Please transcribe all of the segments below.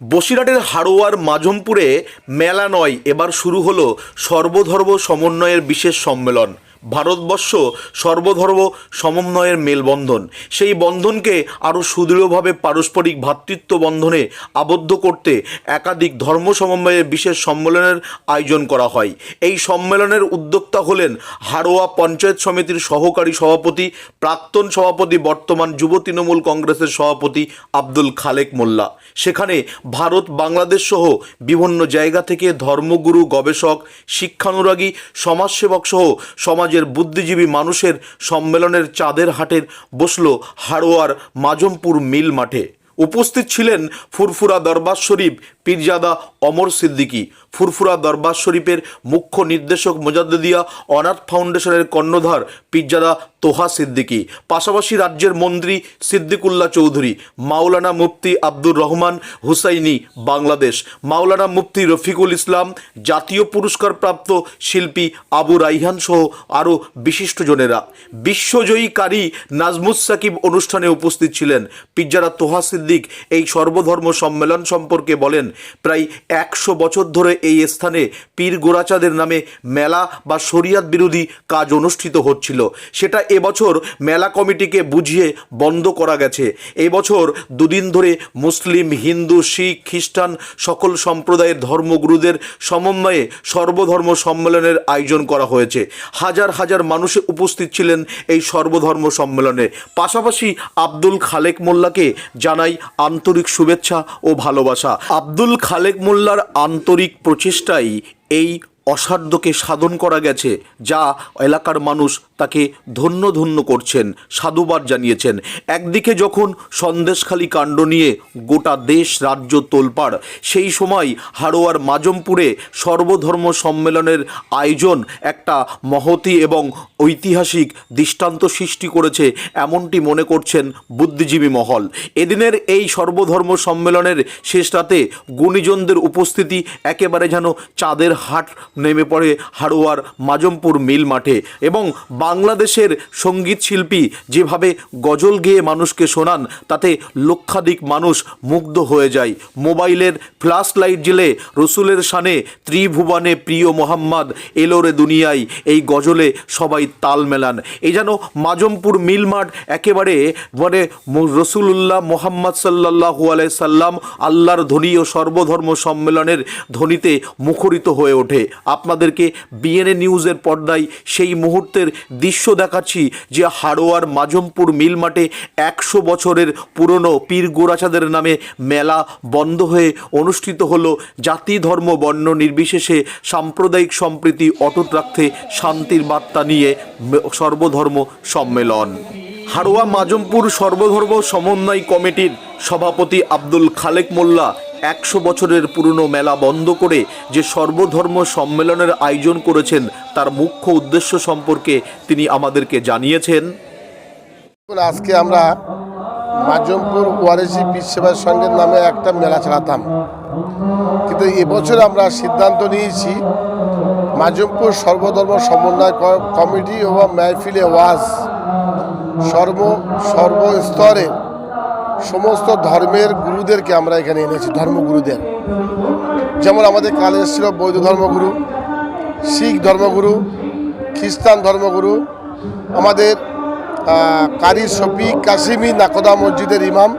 বসিরহাটের হাড়োয়ার মাঝমপুরে মেলা নয় এবার শুরু হলো সর্বধর্ম সমন্বয়ের বিশেষ সম্মেলন। ভারতবর্ষ সর্বধর্ম সমন্বয়ের মেলবন্ধন। সেই বন্ধনকে আরও সুদৃঢ়ভাবে পারস্পরিক ভ্রাতৃত্ব বন্ধনে আবদ্ধ করতে একাধিক ধর্ম সমন্বয়ের বিশেষ সম্মেলনের আয়োজন করা হয়। এই সম্মেলনের উদ্যোক্তা হলেন হারোয়া পঞ্চায়েত সমিতির সহকারী সভাপতি, প্রাক্তন সভাপতি, বর্তমান যুব তৃণমূল কংগ্রেসের সভাপতি আব্দুল খালেক মোল্লা। সেখানে ভারত, বাংলাদেশ সহ বিভিন্ন জায়গা থেকে ধর্মগুরু, গবেষক, শিক্ষানুরাগী, সমাজসেবক সহ সমাজের বুদ্ধিজীবী মানুষের সম্মেলনের চাঁদের হাটের বসল হাড়োয়ার মাজমপুর মিল মাঠে। উপস্থিত ছিলেন ফুরফুরা দরবার শরীফ পীরজাদা অমর সিদ্দিকী, ফুরফুরা দরবার শরীফের মুখ্য নির্দেশক মোজাদ্দিয়া অনাথ ফাউন্ডেশনের কর্ণধার পীরজাদা তোহা সিদ্দিকী, পাশাপাশি রাজ্যের মন্ত্রী সিদ্দিকুল্লাহ চৌধুরী, মাওলানা মুফতি আব্দুর রহমান হুসাইনি, বাংলাদেশ, মাওলানা মুফতি রফিকুল ইসলাম, জাতীয় পুরস্কারপ্রাপ্ত শিল্পী আবু রাইহান সহ আরও বিশিষ্টজনেরা বিশ্বজয়ী কারি নাজমুস সাকিব অনুষ্ঠানে উপস্থিত ছিলেন। পিজ্জারা তোহা সিদ্দিক এই সর্বধর্ম সম্মেলন সম্পর্কে বলেন প্রায় একশো বছর ধরে এই স্থানে পীর গোরাচাঁদের নামে মেলা বা শরিয়াত বিরোধী কাজ অনুষ্ঠিত হচ্ছিল। সেটা এবছর মেলা কমিটিকে বুঝিয়ে বন্ধ করা গেছে। এই বছর দুদিন ধরে মুসলিম, হিন্দু, শিখ, খ্রিস্টান সকল সম্প্রদায়ের ধর্মগুরুদের সমন্বয়ে সর্বধর্ম সম্মেলনের আয়োজন করা হয়েছে। হাজার হাজার মানুষ উপস্থিত ছিলেন এই সর্বধর্ম সম্মেলনে। পাশাপাশি আব্দুল খালেক মোল্লাকে জানাই আন্তরিক শুভেচ্ছা ও ভালোবাসা। আব্দুল খালেক মোল্লার আন্তরিক প্রচেষ্টাই এই অসাধ্যকে সাধন করা গেছে, যা এলাকার মানুষ তাকে ধন্য ধন্য করছেন, সাধুবাদ জানিয়েছেন। একদিকে যখন সন্দেশখালী কাণ্ড নিয়ে গোটা দেশ রাজ্য তোলপাড়, সেই সময় হাড়োয়ার মাজমপুরে সর্বধর্ম সম্মেলনের আয়োজন একটা মহতি এবং ঐতিহাসিক দৃষ্টান্ত সৃষ্টি করেছে এমনটি মনে করছেন বুদ্ধিজীবী মহল। এদিনের এই সর্বধর্ম সম্মেলনের শেষ রাতে গুণীজনদের উপস্থিতি একেবারে যেন চাঁদের হাট নেমে পড়ে হাড়োয়ার মাজমপুর মিল মাঠে এবং বাংলাদেশের সংগীত শিল্পী যেভাবে গজল গেয়ে মানুষকে শোনান, তাতে লক্ষাধিক মানুষ মুগ্ধ হয়ে যায়। মোবাইলের ফ্ল্যাশ লাইট জেলে রসুলের শানে ত্রিভুবনে প্রিয় মোহাম্মদ এলোরে দুনিয়ায়, এই গজলে সবাই তাল মেলান। এই যেন মাজমপুর মিল মাঠ একেবারে মানে রসুলুল্লাহ মোহাম্মদ সাল্লাহু আলাই সাল্লাম আল্লাহর ধ্বনি ও সর্বধর্ম সম্মেলনের ধ্বনিতে মুখরিত হয়ে ওঠে। আপনাদেরকে বিএনএ নিউজের পর্দায় সেই মুহূর্তের দৃশ্য দেখাচ্ছি যে হাড়োয়ার মাজমপুর মিল মাঠে একশো বছরের পুরনো পীর গোরাচাঁদের নামে মেলা বন্ধ হয়ে অনুষ্ঠিত হলো জাতি, ধর্ম, বর্ণ নির্বিশেষে সাম্প্রদায়িক সম্প্রীতি অটুট রাখতে শান্তির বার্তা নিয়ে সর্বধর্ম সম্মেলন। হাড়োয়া মাজমপুর সর্বধর্ম সমন্বয় কমিটির সভাপতি আব্দুল খালেক মোল্লা একশো বছরের পুরনো মেলা বন্ধ করে যে সর্বধর্ম সম্মেলনের আয়োজন করেছেন, তার মুখ্য উদ্দেশ্য সম্পর্কে তিনি আমাদেরকে জানিয়েছেন। আজকে আমরা মাজমপুর ওয়ারেসি পীর সেবা সংঘের নামে একটা মেলা চালাতাম। কিন্তু এবছর আমরা সিদ্ধান্ত নিয়েছি মাজমপুর সর্বধর্ম সমন্বয় কমিটি এবং মেহফিলে ওয়াজ সর্ব, সর্বস্তরে সমস্ত ধর্মের গুরুদেরকে আমরা এখানে এনেছি, ধর্মগুরুদের। যেমন আমাদের কালে এসেছিল বৌদ্ধ ধর্মগুরু, শিখ ধর্মগুরু, খ্রিস্টান ধর্মগুরু, আমাদের কারি শফি কাশিমি নাকদা মসজিদের ইমাম,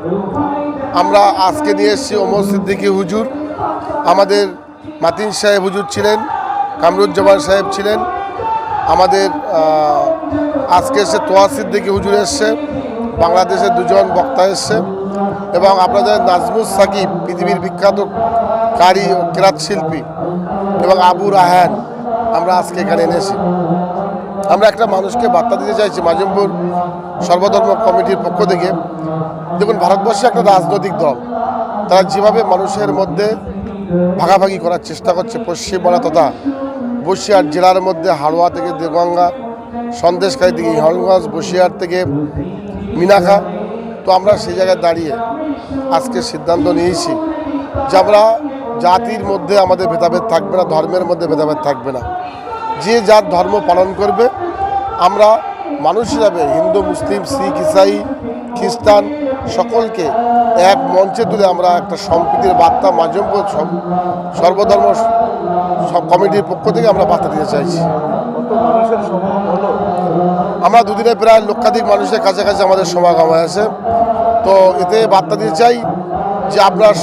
আমরা আজকে নিয়ে এসেছি ওমর সিদ্দিকী হুজুর, আমাদের মাতিন সাহেব হুজুর ছিলেন কামরুজ্জামান সাহেব ছিলেন। আমাদের আজকে এসে তোয়া সিদ্দিকী হুজুর এসছে। বাংলাদেশের দুজন বক্তা এসছে। এবং আপনাদের নাজমুস সাকিব, পৃথিবীর বিখ্যাত কারি ও কেরাত শিল্পী, এবং আবু রাহান, আমরা আজকে এখানে এনেছি। আমরা একটা মানুষকে বার্তা দিতে চাইছি মাজমপুর সর্বধর্ম কমিটির পক্ষ থেকে। দেখুন, ভারতবর্ষে একটা রাজনৈতিক দল। তারা যেভাবে মানুষের মধ্যে ভাগাভাগি করার চেষ্টা করছে পশ্চিমবাংলা তথা বসিরহাট জেলার মধ্যে হাড়োয়া থেকে দেগঙ্গা, সন্দেশখালী থেকে হরগঞ্জ বসিরহাট থেকে মিনাখা তো আমরা সেই জায়গায় দাঁড়িয়ে আজকে সিদ্ধান্ত নিয়েছি যে আমরা জাতির মধ্যে আমাদের ভেদাভেদ থাকবে না, ধর্মের মধ্যে ভেদাভেদ থাকবে না। যে যার ধর্ম পালন করবে, আমরা মানুষ হিসাবে হিন্দু, মুসলিম, শিখ, ইসাই, খ্রিস্টান সকলকে এক মঞ্চে তুলে আমরা একটা সম্প্রীতির বার্তা সব- সর্বধর্ম সব কমিটির পক্ষ থেকে আমরা বার্তা দিতে চাইছি। আমরা দুদিনে প্রায় লক্ষাধিক মানুষের কাছাকাছি আমাদের সমাগম হয়েছে। তো এতে বার্তা দিতে চাই যে আপনার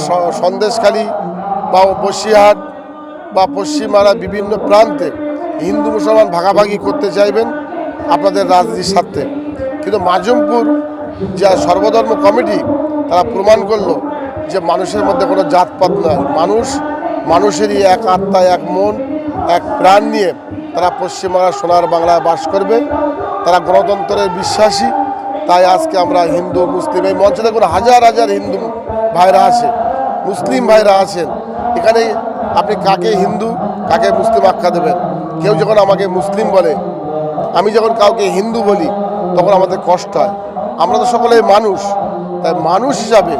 সন্দেশখালী বা বসিরহাট বা পশ্চিমারা বিভিন্ন প্রান্তে হিন্দু মুসলমান ভাগাভাগি করতে চাইবেন আপনাদের রাজনীতির স্বার্থে। কিন্তু মাজমপুর যে সর্বধর্ম কমিটি তারা প্রমাণ করল যে মানুষের মধ্যে কোনো জাতপাত নয়। মানুষ মানুষেরই এক আত্মা, এক মন, এক প্রাণ নিয়ে তারা পশ্চিমবাংলার সোনার বাংলায় বাস করবে। তারা গণতন্ত্রের বিশ্বাসী। তাই আজকে আমরা হিন্দু, মুসলিম এই মঞ্চে দেখুন হাজার হাজার হিন্দু ভাইরা আছে, মুসলিম ভাইরা আছেন। এখানে আপনি কাকে হিন্দু, কাকে মুসলিম আখ্যা দেবেন? কেউ যখন আমাকে মুসলিম বলে, আমি যখন কাউকে হিন্দু বলি, তখন আমাদের কষ্ট হয়। আমরা তো সকলেই মানুষ। তাই মানুষ হিসাবে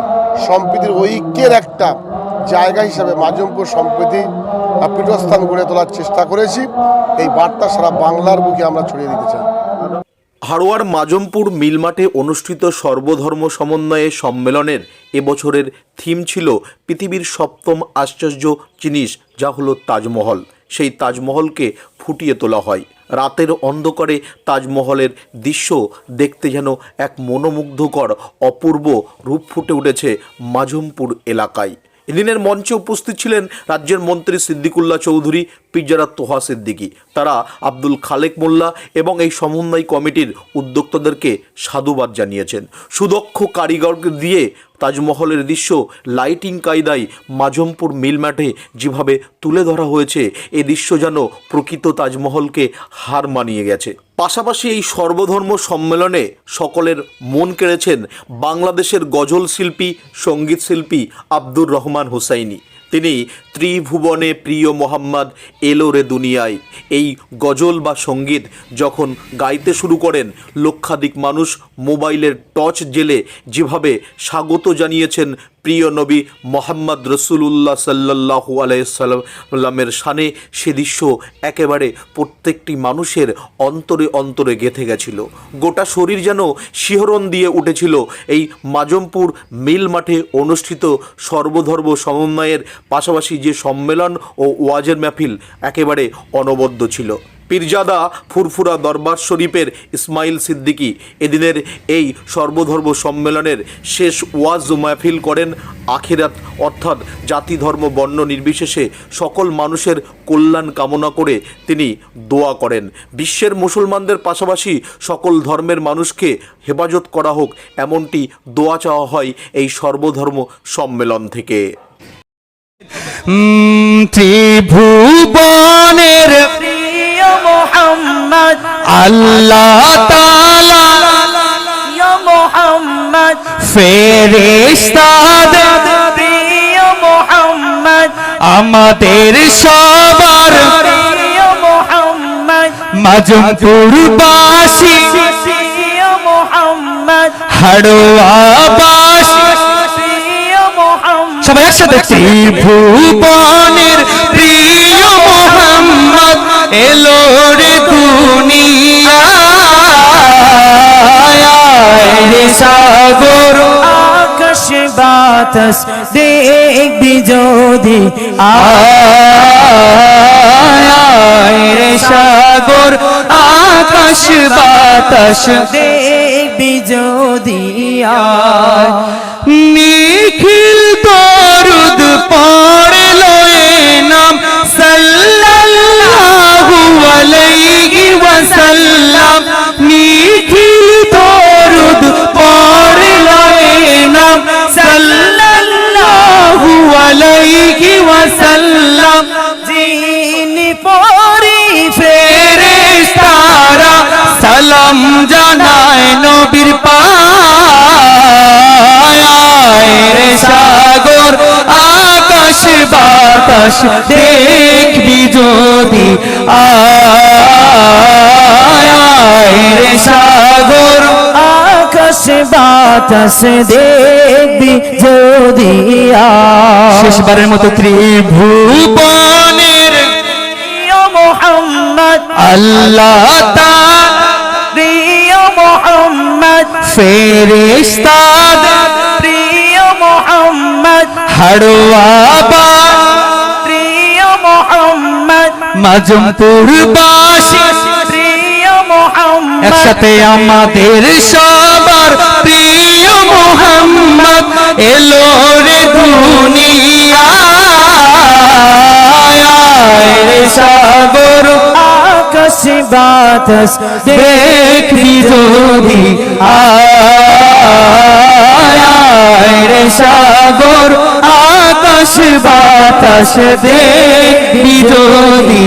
সম্প্রীতির ঐক্যের একটা জায়গা হিসাবে মাজমপুর সম্প্রীতি পীঠস্থান গড়ে তোলার চেষ্টা করেছি। এই বার্তা সারা বাংলার বুকে আমরা ছড়িয়ে দিতে চাই। হাড়োয়ার মাজমপুর মিলমাঠে অনুষ্ঠিত সর্বধর্ম সমন্বয়ে সম্মেলনের এবছরের থিম ছিল পৃথিবীর সপ্তম আশ্চর্য জিনিস, যা হলো তাজমহল। সেই তাজমহলকে ফুটিয়ে তোলা হয়। রাতের অন্ধকারে তাজমহলের দৃশ্য দেখতে যেন এক মনোমুগ্ধকর অপূর্ব রূপ ফুটে উঠেছে মাজমপুর এলাকায়। এদিনের মঞ্চে উপস্থিত ছিলেন রাজ্যের মন্ত্রী সিদ্দিকুল্লাহ চৌধুরী পিজারাত তোহা সিদ্দিকী তারা আব্দুল খালেক মোল্লা এবং এই সমন্বয় কমিটির উদ্যোক্তাদেরকে সাধুবাদ জানিয়েছেন। সুদক্ষ কারিগরকে দিয়ে তাজমহলের দৃশ্য, লাইটিং কায়দায় মাঝমপুর মিল মাঠে যেভাবে তুলে ধরা হয়েছে এই দৃশ্য যেন প্রকৃত তাজমহলকে হার মানিয়ে গেছে। পাশাপাশি এই সর্বধর্ম সম্মেলনে সকলের মন কেড়েছেন বাংলাদেশের গজল শিল্পী, সংগীত শিল্পী আব্দুর রহমান হুসাইনি। তিনি ত্রিভুবনে প্রিয় মোহাম্মদ এলো রে দুনিয়ায়। এই গজল বা সংগীত যখন গাইতে শুরু করেন, লক্ষাধিক মানুষ মোবাইলের টর্চ জেলে যেভাবে স্বাগত জানিয়েছেন প্রিয় নবী মোহাম্মদ রসুলুল্লাহ সাল্লাহু আলাইসাল্লামের সানে সে দৃশ্য একেবারে প্রত্যেকটি মানুষের অন্তরে অন্তরে গেঁথে গেছিল। গোটা শরীর যেন শিহরণ দিয়ে উঠেছিল। এই মাজমপুর মিল মাঠে অনুষ্ঠিত সর্বধর্ম সমন্বয়ের পাশাপাশি যে সম্মেলন ও ওয়াজের মাহফিল একেবারে অনবদ্য ছিল। পীরজাদা ফুরফুরা দরবার শরীফের ইসমাইল সিদ্দিকী। এদিনের এই সর্বধর্ম সম্মেলনের শেষ ওয়াজ মাহফিল করেন আখিরাত, অর্থাৎ জাতি ধর্ম বর্ণ নির্বিশেষে সকল মানুষের কল্যাণ কামনা করে তিনি দোয়া করেন। বিশ্বের মুসলমানদের পাশাপাশি সকল ধর্মের মানুষকে হেফাজত করা হোক, এমনটি দোয়া চাওয়া হয় এই সর্বধর্ম সম্মেলন থেকে। ত্রিভুবনের মোহাম্মদ। আল্লাহ তাআলা ইয়া মোহাম্মদ। ফেরেশতাদের মোহাম্মদ। আমাদের সবার মোহাম্মদ। মাজমপুরবাসী প্রিয় মোহাম্মদ। হাড়োয়াবাসী সবাই একসাথে ত্রিভুবনের প্রিয় মোহাম্মদ। এলো রে দুনিয়ায় সাগর। আকাশ বাতাস দেখবি যদি। আয় সাগর আকাশ বাতাস। দেখবি যদি। আয় ওয়াসাল্লাম যিনি পরি ফেরেশতারা সালাম জানায় নবীর পায় সাগর আকাশ বাতাস দেখবি যদি আয়। বাতাস দেখবি যদি শেষবারের মতো ত্রিভুবনের মোহাম্মদ। আল্লাহ প্রিয় মোহাম্মদ। ফেরেশতাদের প্রিয় মোহাম্মদ। হাড়োয়াবা। প্রিয় মোহাম্মদ। মাজমপুর বাসী প্রিয় মোহাম্মদ। একসাথে আমাদের প্রিয় মোহাম্মদ এলো রে দুনিয়ায়। রে সাগর আকাশ বাতাস, দেখবি যদি রে সাগর আকাশ বাতাস, দেখবি যদি